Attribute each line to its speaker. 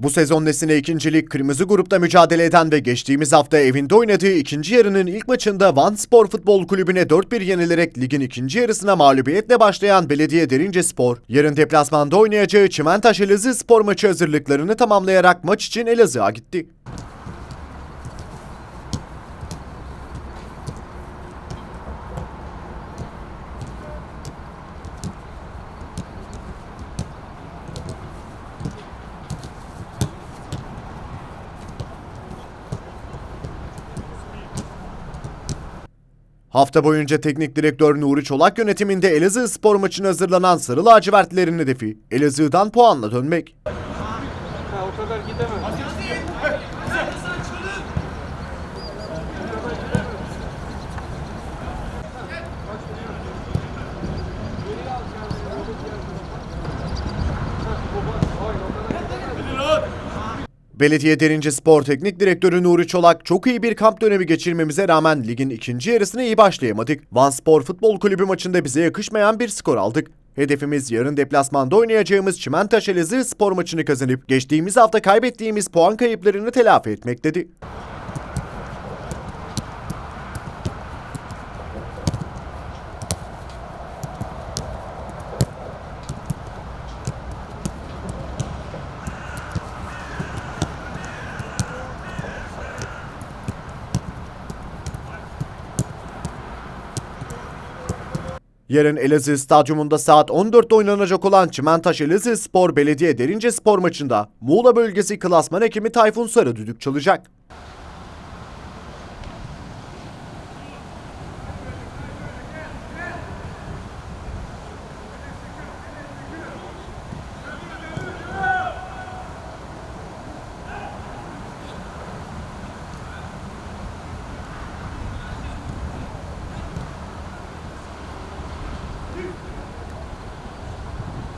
Speaker 1: Bu sezon Nesine ikincilik kırmızı grupta mücadele eden ve geçtiğimiz hafta evinde oynadığı ikinci yarının ilk maçında Van Spor Futbol Kulübü'ne 4-1 yenilerek ligin ikinci yarısına mağlubiyetle başlayan Belediye Derince Spor, yarın deplasmanda oynayacağı Çimentaş Elazığ Spor maçı hazırlıklarını tamamlayarak maç için Elazığ'a gitti. Hafta boyunca teknik direktör Nuri Çolak yönetiminde Elazığ spor maçına hazırlanan Sarı Lacivertlilerin hedefi Elazığ'dan puanla dönmek.
Speaker 2: Ha, o kadar gidemem.
Speaker 1: Belediye Derince Spor Teknik Direktörü Nuri Çolak çok iyi bir kamp dönemi geçirmemize rağmen ligin ikinci yarısına iyi başlayamadık. Van Spor Futbol Kulübü maçında bize yakışmayan bir skor aldık. Hedefimiz yarın deplasmanda oynayacağımız Çimentaş Elazığ spor maçını kazanıp geçtiğimiz hafta kaybettiğimiz puan kayıplarını telafi etmek dedi. Yarın Elazığ Stadyumunda saat 14'te oynanacak olan Çimentaş Elazığ Spor Belediye Derince Spor maçında Muğla Bölgesi Klasman Hekimi Tayfun Sarı düdük çalacak. Thank you.